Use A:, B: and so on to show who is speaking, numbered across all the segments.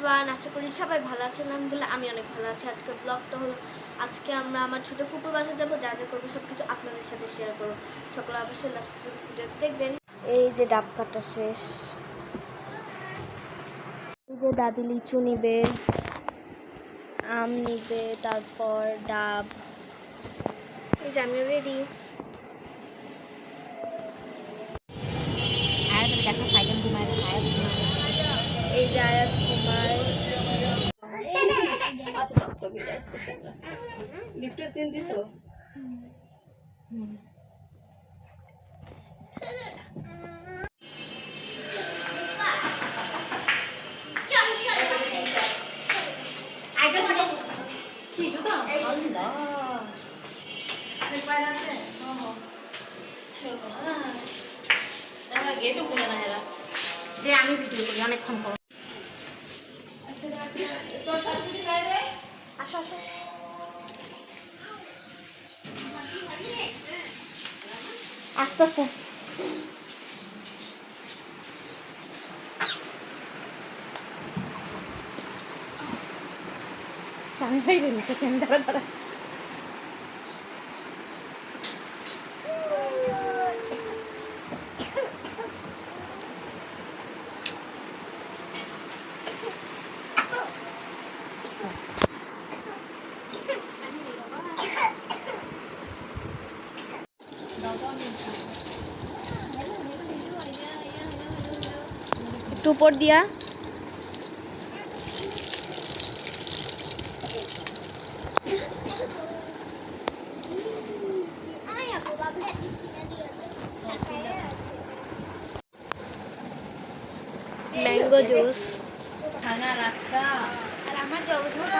A: Everyone আশা করি সবাই ভালো আছেন। আলহামদুলিল্লাহ, আমি অনেক ভালো আছি। আজকের ব্লগটা হলো, আজকে আমরা আমার ছোটো ফুপুর বাসা যাব, যা যা করব সব কিছু আপনাদের সাথে শেয়ার করব। সকলে অবশ্যই লাস্ট ভিডিওতে দেখবেন। এই যে ডাব কাটা শেষ। এই যে দাদি লিচু নিবে, আম নিবে, তারপর ডাব। এই যে আমিও রেডি
B: আয়াত
A: কুমার।
C: লিফটের তিন দিছো? কি জুতা? গেটও খুলে না হেলা।
B: যে আমি ভিডিও করি অনেকক্ষণ করো আস্তে আস্তে স্বামী ভাই নিতেছি আমি দাঁড়া দাঁড়া।
A: একটু উপর দিয়া ম্যাঙ্গো জুস
B: ভাঙা রাস্তা
A: আর আমার যে অবস্থা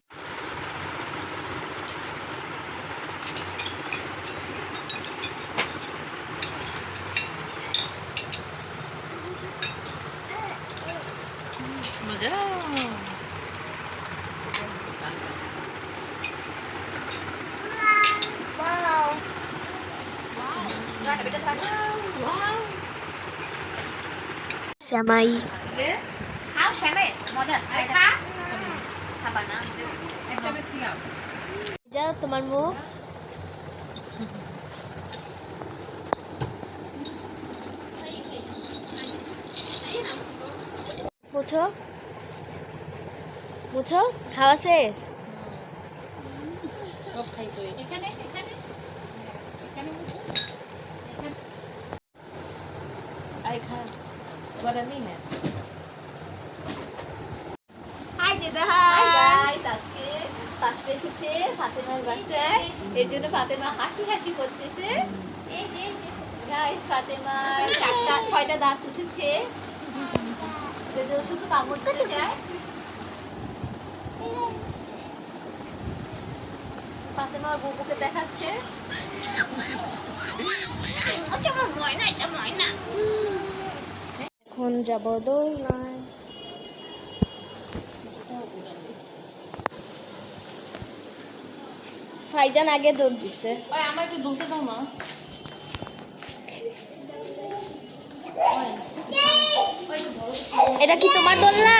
A: শ্যামাই। যা তোমার মুখ। মুছো। মুছো খাওয়া শেষ?
B: সব খাইছো। এখানে এখানে?
C: आई গরমই হ্যাঁ
B: হাই দিদা হাই আজকে পাশে এসেছে ফাতেমার বাসায় এর জন্য ফাতেমা হাসি হাসি করতেছে। গাইস ফাতেমার চারটা ছয়টা দাঁত উঠেছে। শুধু কামড় দিতে চায়। ফাতেমা ওর দেখাচ্ছে। আমার ময়না এটা ময়না।
A: এখন যাব দোলনায় ফাইজান আগে দৌড় দিছে
B: আমার একটু দুলতে দাও মা
A: এটা কি তোমার দোলনা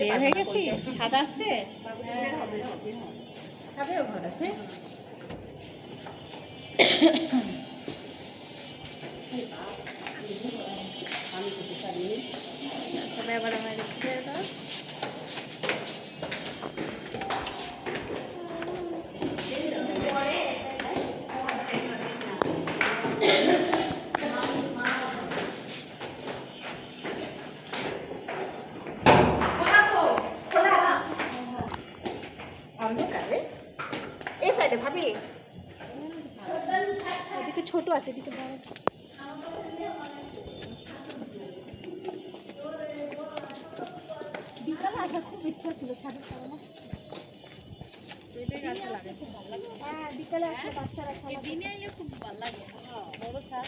B: আইতে হয়ে গেছি? ছাদ আসছে? ছাদেও ঘর আছে?
C: হ্যাঁ বিকালে আসলে বাচ্চারা খেলা দিনে এলে খুব ভালো লাগে। বড় ছাদ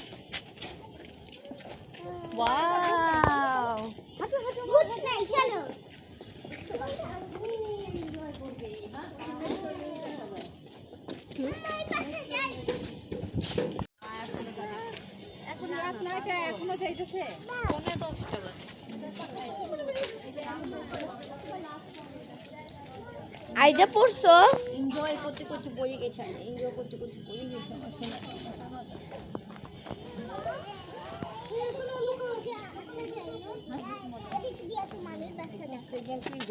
D: ওয়াও!
C: হাঁটো হাঁটো ভূত নাই চলো।
B: এখন রাত এখনও যাইতেছে।
C: আইজা পড়ছো?
D: এনজয় করতে করতে পড়ে গেছে এনজয় করতে করতে পড়ে গেছে আমার শোনা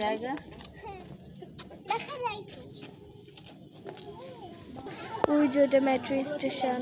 D: জায়গা
C: ওই যে ওটা মেট্রো স্টেশন।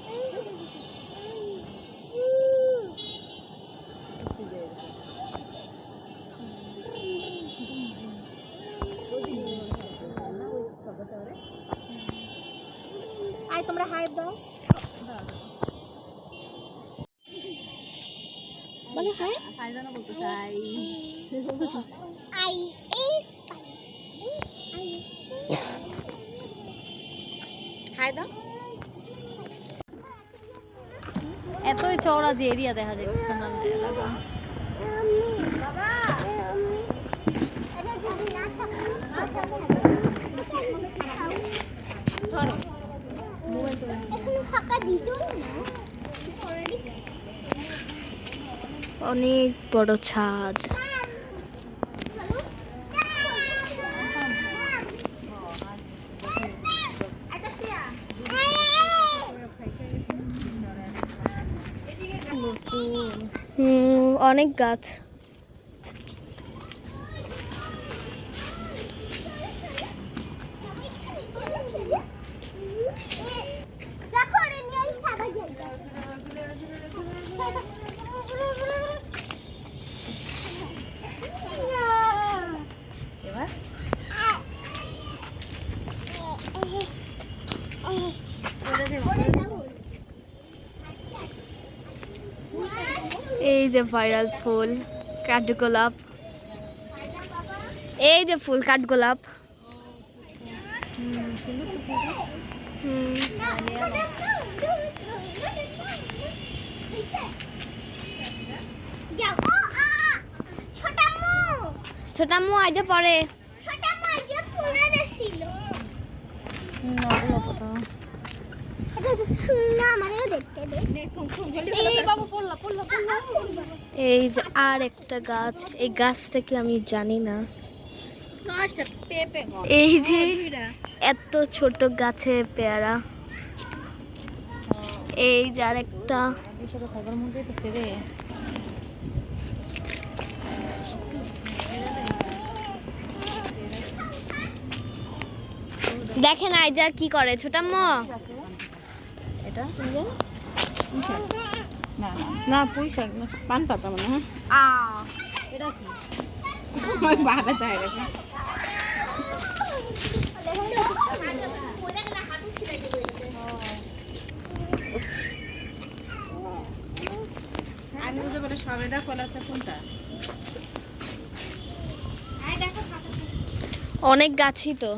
D: বলতে
C: আই। হাই দাও।
D: এতই চওড়া যে এরিয়া দেখা যায় সোনাল এলাকা
C: অনেক বড় ছাদ। অনেক গাছ। যে ভাইরাল ফুল কাঠগোলাপ এই যে ফুল কাঠগোলাপ হুম ছোটা মু আইজে পরে। এই যে আর একটা গাছ এই গাছটা কি আমি জানি না। এই যে এত ছোট গাছে পেয়ারা। এই যে আর একটা দেখেন আইজার কি করে ছোটাম্ম।
B: এটা না না। পুঁই শাক না পান পাতা মনে হয়। এটা কি?
C: আমি বুঝতে সবেদা কোনটা।
A: অনেক গাছই তো।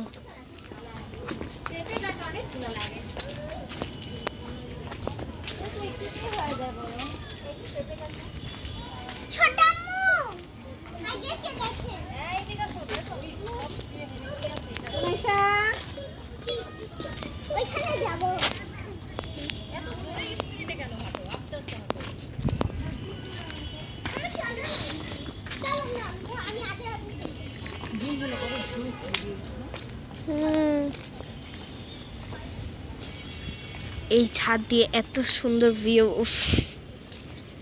A: এই ছাদ দিয়ে এত সুন্দর ভিউ উফ।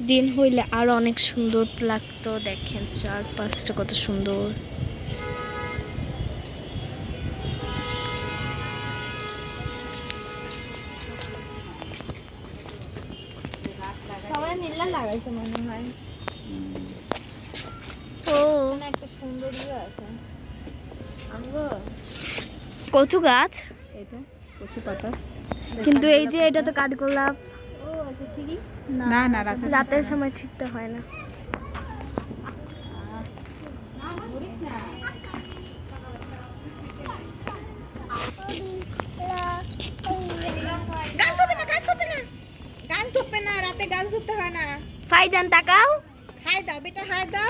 A: দিন হইলে আরও অনেক সুন্দর লাগতো দেখেন চারপাশটা কত সুন্দর।
B: সবাই মিললে লাগাইছে মনে হয়।
A: ও।
B: একটা সুন্দর আছে।
A: কচু গাছ?
B: এটা কচু পাতা।
A: কিন্তু এই যে এটা তো কাঠগোলাপ।
C: না না রাতে
A: রাতের সময় ছিটতে হয় না।
C: গাছ ধরতে হয় না।
A: ফাইজান তাকাও।
C: হাই দাও বেটা হাই দাও।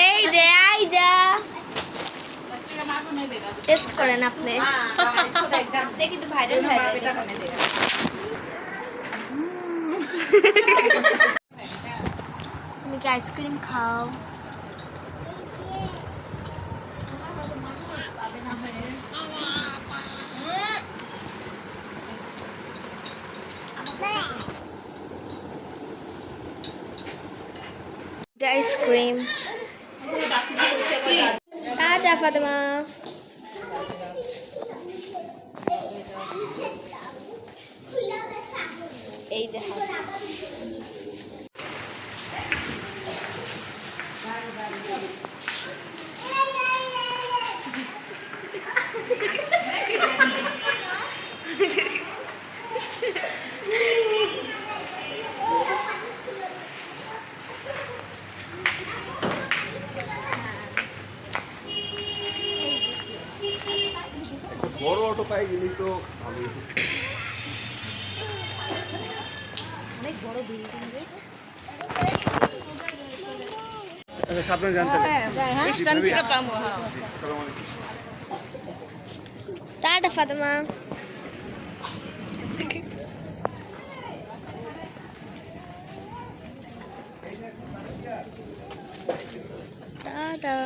A: এই যে আইজা টেস্ট করেন আপনি।
B: কিন্তু ভাইরাল হয়ে
A: তুমি কি আইসক্রিম খাও? আইসক্রিম টাটা ফাতেমা এই যে হাত
E: বড় তো ভালো আচ্ছা সাবধানে জানতে স্ট্যান্ড থেকে পাবো
A: টাটা ফাতেমা। টাটা।